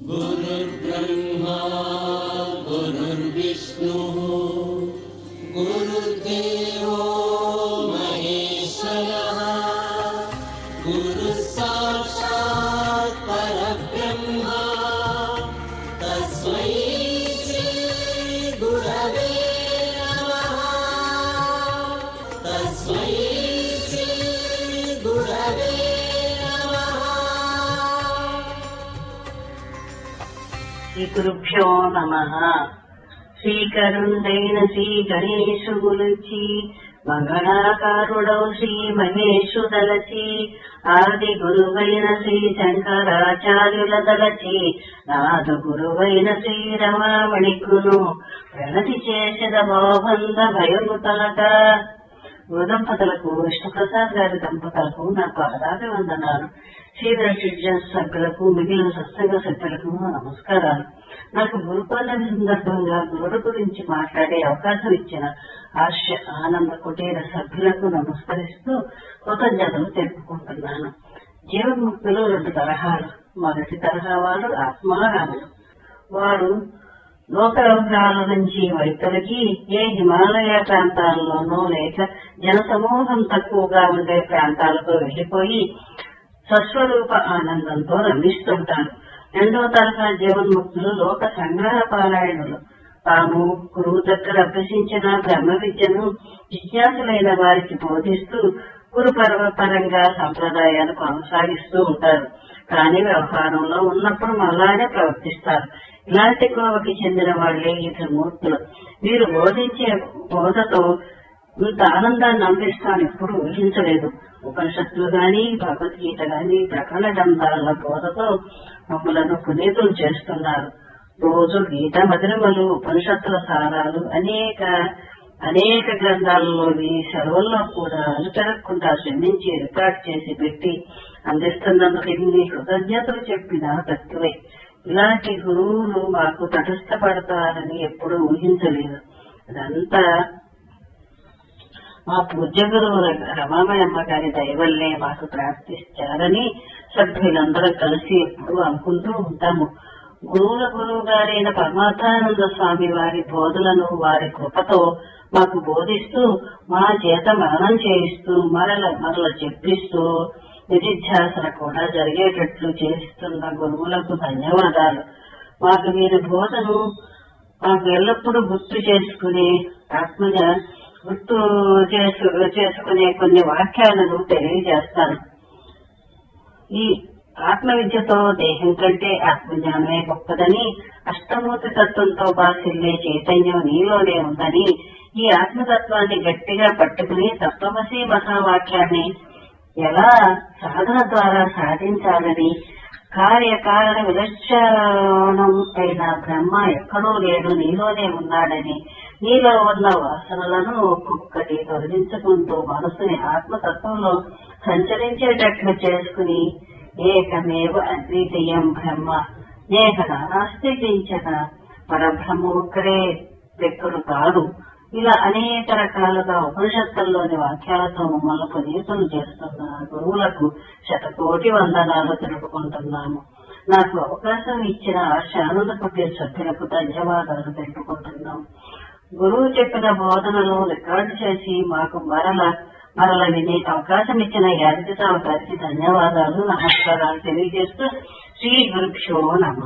गुरुर्ब्रह्मा गुरुर्विष्णुः శ్రీ గురుభ్యో నమ శ్రీకరుండైన శ్రీ గణేశు గురించి మంగళాకారుడౌ శ్రీ మహేశు దలచి ఆది గురువైన శ్రీ శంకరాచార్యుల దలచి నాదు గురువైన శ్రీ రమామణికును ప్రణతి చేసిన మోహంద భయము తలక దంపతులకు విష్ణుప్రసాద్ గారి దంపతులకు నా పాదాభి వందనాలు శ్రీధర సభ్యులకు మిగిలిన సత్సంగ సభ్యులకు నమస్కారాలు. నాకు గురుపాలన సందర్భంగా గురుడు గురించి మాట్లాడే అవకాశం ఇచ్చిన హర్ష ఆనంద కుటీర సభ్యులకు నమస్కరిస్తూ కృతజ్ఞతలు తెలుపుకుంటున్నాను. జీవన్ముక్తులు రెండు తరహాలు. మొదటి తరహా వారు ఆత్మారాములు వారు లోక నుంచి వైతొలగి ఏ హిమాలయ ప్రాంతాల్లోనూ లేక జనసమూహం తక్కువగా ఉండే ప్రాంతాలకు వెళ్ళిపోయి స్వస్వరూప ఆనందంతో రమిస్తుంటాను రెండో తరహా జీవన్ముక్తులు లోక సంగ్రహ పారాయణులు తాము గురువు దగ్గర అభ్యసించిన బ్రహ్మ విద్యను జిజ్ఞాసులైన వారికి బోధిస్తూ గురు పరంగా సంప్రదాయాలు కొనసాగిస్తూ ఉంటారు. కానీ వ్యవహారంలో ఉన్నప్పుడు మళ్ళానే ప్రవర్తిస్తారు. ఇలాంటి కోవకి చెందిన వాళ్ళే ఈ త్రిమూర్తులు. వీరు బోధించే బోధతో ఇంత ఆనందాన్ని అందిస్తాను ఎప్పుడు ఊహించలేదు. ఉపనిషత్తులు గాని భగవద్గీత గాని ప్రకరణ గ్రంథాల బోధతో మమ్మలను పునీతులు చేస్తున్నారు. రోజు గీత మధురమలు ఉపనిషత్తుల సారాలు అనేక అనేక గ్రంథాలలోని సెలవుల్లో కూడా అనుచరకుండా శ్రమించి రికార్డ్ చేసి పెట్టి అందిస్తున్నందుకు ఎన్ని కృతజ్ఞతలు చెప్పినా తక్కువే ఇలాంటి గురువులు మాకు తటస్థపడతారని ఎప్పుడూ ఊహించలేదు. అదంతా మా పూజ్య గురువు రమామయమ్మ గారి దయవల్లే మాకు ప్రార్థిస్తారని సభ్యులందరూ కలిసి ఎప్పుడు అనుకుంటూ ఉంటాము. గురువుల గురువు గారైన పరమార్థానంద స్వామి వారి బోధలను వారి కృపతో మాకు బోధిస్తూ మా చేత మరణం చేయిస్తూ మరల మరల చెప్పిస్తూ నిధిధ్యాసన కూడా జరిగేటట్లు చేస్తున్న గురువులకు ధన్యవాదాలు. మాకు మీరు బోధను మాకు ఎల్లప్పుడూ గుర్తు చేసుకుని ఆత్మజ గుర్తు చేసు చేసుకునే కొన్ని వాక్యాలను తెలియజేస్తాను. ఈ ఆత్మ విద్యతో దేహం కంటే ఆత్మజ్ఞానమే గొప్పదని అష్టమూర్తి తత్వంతో బాసిల్లే చైతన్యం నీలోనే ఉందని ఈ ఆత్మతత్వాన్ని గట్టిగా పట్టుకుని తత్వమసి మహావాక్యాన్ని ఎలా సాధన ద్వారా సాధించాలని కార్యకారణ విలక్షణం అయిన బ్రహ్మ ఎక్కడో లేడు నీలోనే ఉన్నాడని నీలో ఉన్న వాసనలను ఒక్కొక్కటి తొలగించుకుంటూ మనసుని ఆత్మతత్వంలో సంచరించేటట్లు చేసుకుని ఏకమేవ అద్వితీయం బ్రహ్మ నేహ నాస్తి కించన పరబ్రహ్మ వ్యక్తులు కాదు ఇలా అనేక రకాలుగా ఉపనిషత్తుల్లోని వాక్యాలతో మమ్మల్ని పునీతులు చేస్తున్న గురువులకు శతకోటి వందనాలు తెలుపుకుంటున్నాము। నాకు అవకాశం ఇచ్చిన శానుల కుటీర సభ్యులకు ధన్యవాదాలు తెలుపుకుంటున్నాం గురువు చెప్పిన బోధనలు రికార్డు చేసి మాకు మరల మరల వినే అవకాశం ఇచ్చిన యాదగిరిరావు గారికి ధన్యవాదాలు. నమస్కారాలు తెలియజేస్తూ శ్రీ గురుభ్యో నమ.